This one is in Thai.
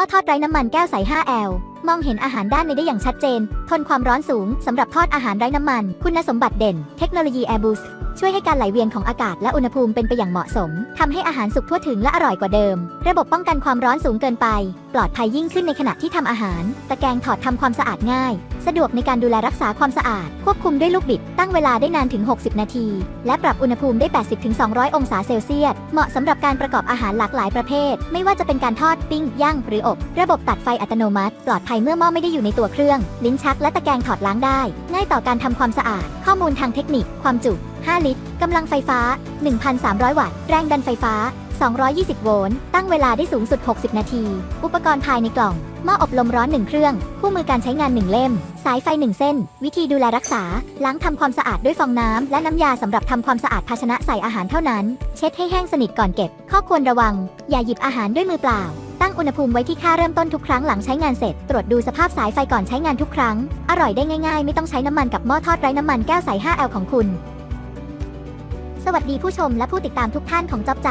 ม้อทอดไร้น้ำมันแก้วใส 5L มองเห็นอาหารด้านในได้อย่างชัดเจน ทนความร้อนสูงสำหรับทอดอาหารไร้น้ำมัน คุณสมบัติเด่น เทคโนโลยี Airbus ช่วยให้การไหลเวียนของอากาศและอุณหภูมิเป็นไปอย่างเหมาะสมทำให้อาหารสุกทั่วถึงและอร่อยกว่าเดิม ระบบป้องกันความร้อนสูงเกินไป ปลอดภัยยิ่งขึ้นในขณะที่ทำอาหาร ตะแกรงถอดทำความสะอาดง่าย สะดวกในการดูแลรักษาความสะอาด ควบคุมด้วยลูกบิด ตั้งเวลาได้นานถึง 60 นาที และปรับอุณหภูมิได้ 80-200 องศาเซลเซียส เหมาะสำหรับการประกอบอาหารหลากหลายประเภท ไม่ว่าจะเป็นการทอด ปิ้ง ย่าง หรืออบ ระบบตัดไฟอัตโนมัติ ปลอดภัยเมื่อหม้อไม่ได้อยู่ในตัวเครื่อง ลิ้นชักและตะแกรงถอดล้างได้ ง่ายต่อการทำความสะอาด ข้อมูลทางเทคนิค ความจุ 5 ลิตร กำลังไฟฟ้า 1,300 วัตต์ แรงดันไฟฟ้า 220 โวลต์ ตั้งเวลาได้สูงสุด 60 นาที อุปกรณ์ภายในกล่อง หม้ออบลมร้อน 1 เครื่อง คู่มือการใช้งาน 1 เล่ม สายไฟ 1 เส้น วิธีดูแลรักษา ล้างทำความสะอาดด้วยฟองน้ำ และน้ำยาสำหรับทำความสะอาดภาชนะใส่อาหารเท่านั้น เช็ดให้แห้งสนิทก่อนเก็บ ข้อควรระวัง อย่าหยิบอาหารด้วยมือเปล่า ตั้งอุณหภูมิไว้ที่ค่าเริ่มต้นทุกครั้งหลังใช้งานเสร็จ ตรวจดูสภาพสายไฟก่อนใช้งานทุกครั้ง อร่อยได้ง่ายๆ ไม่ต้องใช้น้ำมันกับหม้อทอดไร้น้ำมันแก้วใส 5L ของคุณสวัสดีผู้ชมและผู้ติดตามทุกท่านของจอบใจ